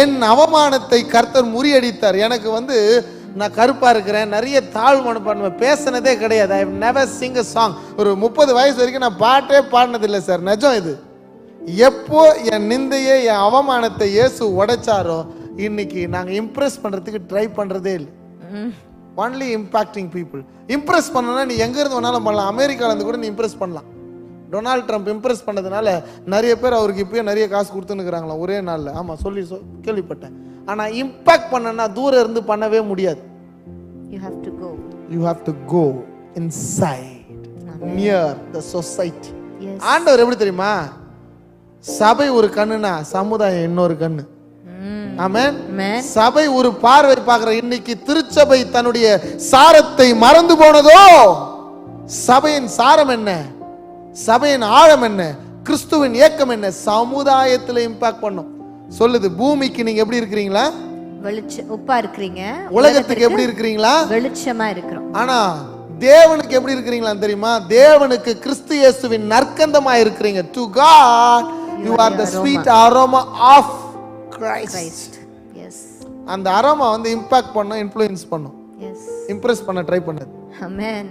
என் அவமானத்தை கர்த்தர் முறியடித்தார். எனக்கு வந்து நான் கருப்பா இருக்கிறேன் நிறைய தாழ் மனப்பான்மை பேசினதே கிடையாது. I never sing a song ஒரு முப்பது வயசு வரைக்கும் நான் பாட்டே பாடினதில்லை சார். நிஜம் இது. எப்போ என் நிந்தையை என் அவமானத்தை இயேசு உடைச்சாரோ இன்னைக்கு நாங்க இம்ப்ரெஸ் பண்றதுக்கு ட்ரை பண்றதே இல்லை. ஒன்லி இம்பாக்டிங் பீப்புள் இம்ப்ரெஸ் பண்ணனா நீ எங்க இருந்து வேணாலும் பண்ணலாம். அமெரிக்கால இருந்து கூட நீ இம்ப்ரெஸ் பண்ணலாம். டொனால்ட் ட்ரம்ப் இம்ப்ரெஸ் பண்ணதுனால நிறைய பேர் அவருக்கு இப்பயே நிறைய காசு கொடுத்துன்னுக்குறாங்களாம் ஒரே நாள்ல. ஆமா சொல்லி சொ- கேள்விப்பட்டேன். ஆனா இம்பாக்ட் பண்ணனா தூரம் இருந்து பண்ணவே முடியாது. You have to go. You have to go inside near the society. ஆண்டவர் எப்படி தெரியுமா? சபை ஒரு கண்ணுனா சமுதாயம் இன்னொரு கண்ணு. சபை ஒரு பார்வை பார்க்கிற இன்னைக்கு திருச்சபை தன்னுடைய சாரத்தை மறந்து போனதோ? சபையின் சாரம் என்ன? சபையின் ஆழம் என்ன? கிறிஸ்துவின் இயக்கம் என்ன? சமுதாயத்துல இம்பாக்ட் பண்ணும். சொல்லுது பூமிக்கு நீங்க எப்படி இருக்கிறீங்களா? வெளிச்ச உப்பா இருக்கிறீங்க. உலகத்துக்கு எப்படி இருக்கிறீங்களா? வெளிச்சமா இருக்கிறோம். ஆனா தேவனுக்கு எப்படி இருக்கிறீங்களா தெரியுமா? தேவனுக்கு கிறிஸ்து இயேசுவின் நற்கந்தமா இருக்கிறீங்க. To God you are the sweet aroma of Christ yes அந்த அரோமா வந்து இம்பாக்ட் பண்ணும் இன்ஃப்ளூயன்ஸ் பண்ணும். எஸ் இம்ப்ரெஸ் பண்ண ட்ரை பண்ணது. அமேன்